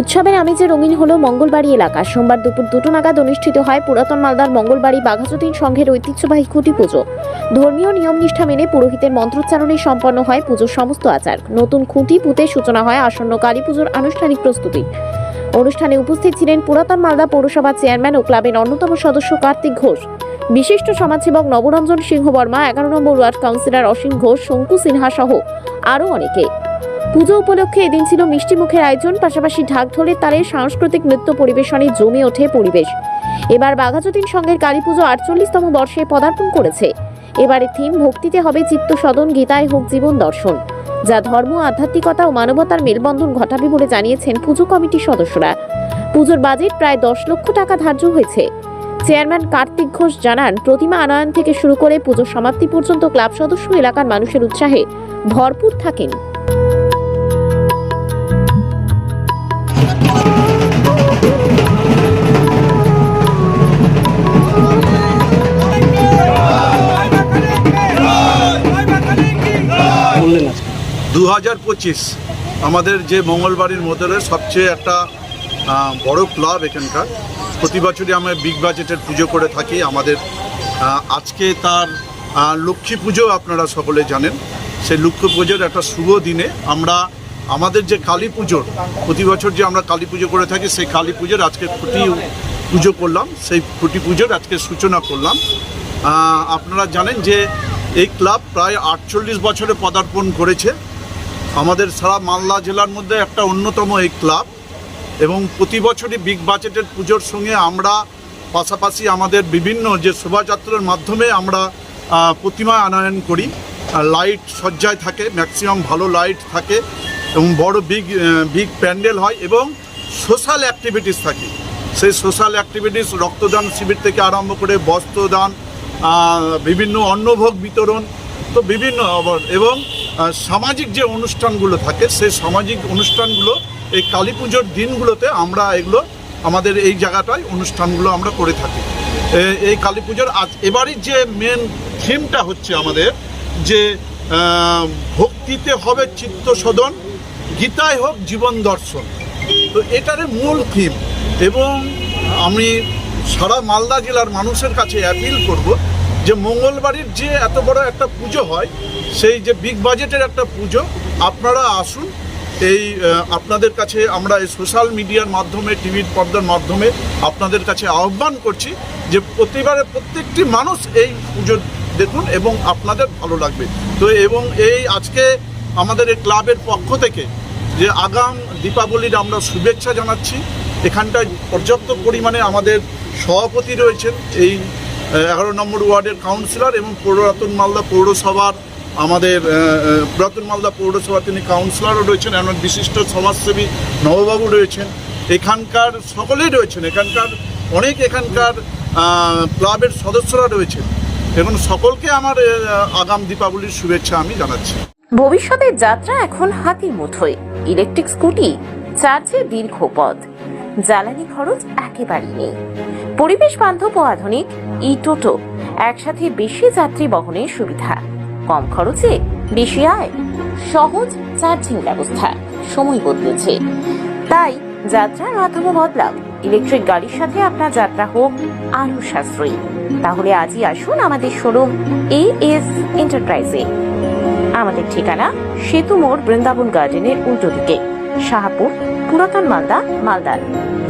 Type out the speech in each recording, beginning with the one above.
উৎসবের আমেজে রঙিন হলো মঙ্গলবাড়ি এলাকা। সোমবার দুপুর দুটো নাগাদ অনুষ্ঠিত হয় পুরাতন মালদার মঙ্গলবাড়ি বাঘাযতীন সংঘের ঐতিহ্যবাহী খুঁটি পুজো। ধর্মীয় নিয়ম নিষ্ঠা মেনে পুরোহিতের মন্ত্রোচ্চারণে সম্পন্ন হয় পুজোর সমস্ত আচার। নতুন খুঁটি পুঁতে সূচনা হয় আসন্ন কালী পুজোর আনুষ্ঠানিক প্রস্তুতি। অনুষ্ঠানে উপস্থিত ছিলেন পুরাতন মালদা পৌরসভার চেয়ারম্যান ও ক্লাবের অন্যতম সদস্য কার্তিক ঘোষ। বিশিষ্ট সমাজসেবক নবরঞ্জন সিংহ বর্মা এগারো number ward councillor Asim Ghosh, Shanku Sinha সহ আরও অনেকে। পুজো উপলক্ষে এদিন ছিল মিষ্টি মুখের আয়োজন, পাশাপাশি ঢাক ঢোলের তালে সাংস্কৃতিক নৃত্য পরিবেশনে জমে ওঠে পরিবেশ। এবার বাঘাযতীন সংঘের কালী পুজো আটচল্লিশতম বর্ষে পদার্পণ করেছে। এবারের থিম ভক্তিতে হবে চিত্ত সদন গীতায় হোক জীবন দর্শন, যা ধর্ম, আধ্যাত্মিকতা ও মানবতার মেলবন্ধন ঘটাবে বলে জানিয়েছেন পুজো কমিটির সদস্যরা। পুজোর বাজেট প্রায় দশ লক্ষ টাকা ধার্য হয়েছে। চেয়ারম্যান কার্তিক ঘোষ জানান, প্রতিমা আনয়ন থেকে শুরু করে পুজো সমাপ্তি পর্যন্ত ক্লাব সদস্য এলাকার মানুষের উৎসাহে ভরপুর থাকেন। আমাদের যে মঙ্গলবাড়ির মধ্যে সবচেয়ে একটা বড় ক্লাব এখানকার। প্রতি বছরই আমরা বিগ বাজেটের পুজো করে থাকি। আমাদের আজকে তার লক্ষ্মী পুজো আপনারা সকলে জানেন। সেই লক্ষ্মী পুজোর একটা শুভ দিনে আমরা, আমাদের যে কালী পুজোর, প্রতি বছর যে আমরা কালী পুজো করে থাকি, সেই কালী পুজোর আজকে খুঁটি পুজো করলাম। সেই খুঁটি পুজোর আজকে সূচনা করলাম। আপনারা জানেন যে এই ক্লাব প্রায় আটচল্লিশ বছরে পদার্পণ করেছে। আমাদের সারা মালদা জেলার মধ্যে একটা অন্যতম এই ক্লাব এবং প্রতি বছরই বিগ বাজেটের পুজোর সঙ্গে আমরা পাশাপাশি আমাদের বিভিন্ন যে শোভাযাত্রার মাধ্যমে আমরা প্রতিমা আনয়ন করি। লাইট সজ্জায় থাকে, ম্যাক্সিমাম ভালো লাইট থাকে এবং বড় বিগ বিগ প্যান্ডেল হয় এবং সোশ্যাল অ্যাক্টিভিটিস থাকে। সেই সোশ্যাল অ্যাক্টিভিটিস, রক্তদান শিবির থেকে আরম্ভ করে বস্ত্রদান বিভিন্ন অন্নভোগ বিতরণ, তো বিভিন্ন এবং সামাজিক যে অনুষ্ঠানগুলো থাকে, সেই সামাজিক অনুষ্ঠানগুলো, এই কালী পুজোর দিনগুলোতে আমরা এগুলো, আমাদের এই জায়গাটায় অনুষ্ঠানগুলো আমরা করে থাকি। এই কালী পুজোর আজ, এবারই যে মেন থিমটা হচ্ছে আমাদের, যে ভক্তিতে হবে চিত্ত সদন গীতায় হোক জীবন দর্শন। তো এটার মূল থিম এবং আমি সারা মালদা জেলার মানুষের কাছে অ্যাপিল করব যে মঙ্গলবাড়ির যে এত বড় একটা পুজো হয়, সেই যে বিগ বাজেটের একটা পুজো, আপনারা আসুন, এই আপনাদের কাছে আমরা এই সোশ্যাল মিডিয়ার মাধ্যমে টিভির পর্দার মাধ্যমে আপনাদের কাছে আহ্বান করছি যে প্রতিবারে প্রত্যেকটি মানুষ এই পুজো দেখুন এবং আপনাদের ভালো লাগবে। তো এবং এই আজকে আমাদের এই ক্লাবের পক্ষ থেকে যে আগাম দীপাবলির আমরা শুভেচ্ছা জানাচ্ছি, এখানটায় পর্যাপ্ত পরিমাণে আমাদের সভাপতি রয়েছেন, এই এগারো নম্বর ওয়ার্ডের কাউন্সিলর এবং পুরাতন মালদা পৌরসভার আমাদের পুরাতন মালদা পৌরসভা তিনি কাউন্সিলরও রয়েছেন, এমন বিশিষ্ট সমাজসেবী নববাবু রয়েছেন। এখানকার সকলেই রয়েছেন, এখানকার অনেক এখানকার ক্লাবের সদস্যরা রয়েছেন। এবং সকলকে আমার আগাম দীপাবলির শুভেচ্ছা আমি জানাচ্ছি। ভবিষ্যতের যাত্রা এখন হাতির মুঠোয়। ইলেকট্রিক স্কুটি, চার্জে দীর্ঘ পথ। জ্বালানি খরচ একেবারেই নেই। পরিবেশ বান্ধব ও আধুনিক, ই টোটো, একসাথে বেশি যাত্রী বহনের সুবিধা। কম খরচে বেশি আয়, সহজ চার্জিং ব্যবস্থা, সময় বদলেছে। তাই যাত্রার মাধ্যমে বদলাও। ইলেকট্রিক গাড়ির সাথে আপনার যাত্রা হোক আরও সাশ্রয়ী। তাহলে আজই আসুন আমাদের শোরুম এ এস এন্টারপ্রাইজে। আমাদের ঠিকানা সেতু মোড় বৃন্দাবন গার্ডেনের উল্টো দিকে, শাহপুর পুরাতন মালদা, মালদার।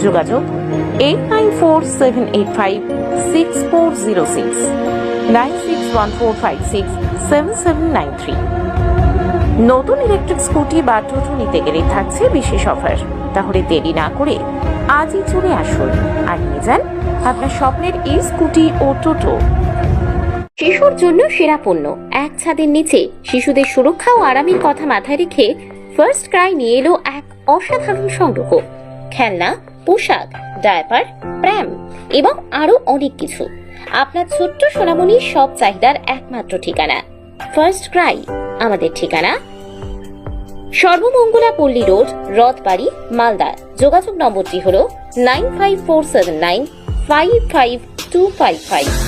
যোগাযোগ eight nine four seven eight five six four zero six nine six one four five six seven seven nine three নতুন ইলেকট্রিক স্কুটি বা টোটো নিতে গেলে থাকছে বিশেষ অফার তাহলে দেরি না করে আজই চলে আসুন। আর নিয়ে যান আপনার স্বপ্নের এই স্কুটি ও টোটো। শিশুর জন্য সেরা পণ্য। এক ছাদের নিচে শিশুদের সুরক্ষা ও আরামের কথা মাথায় রেখে ফার্স্ট ক্রাই নিয়ে এলো এক অসাধারণ সংগ্রহ, খেলনা, পোশাক, ডায়পার প্র্যাম এবং আরও অনেক কিছু। আপনার ছোট্ট সোনামণির সব চাহিদার একমাত্র ঠিকানা। ফার্স্ট ক্রাই আমাদের ঠিকানা। সর্বমঙ্গলা পল্লী রোড, রথবাড়ি, মালদা। যোগাযোগ নম্বরটি হল nine five four seven nine five five two five five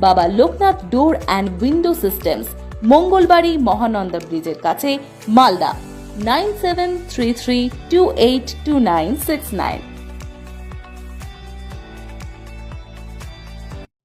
Baba Loknath door and window systems, Mangalbari Mahananda ব্রিজের কাছে, Malda, nine seven three three two eight two nine six nine.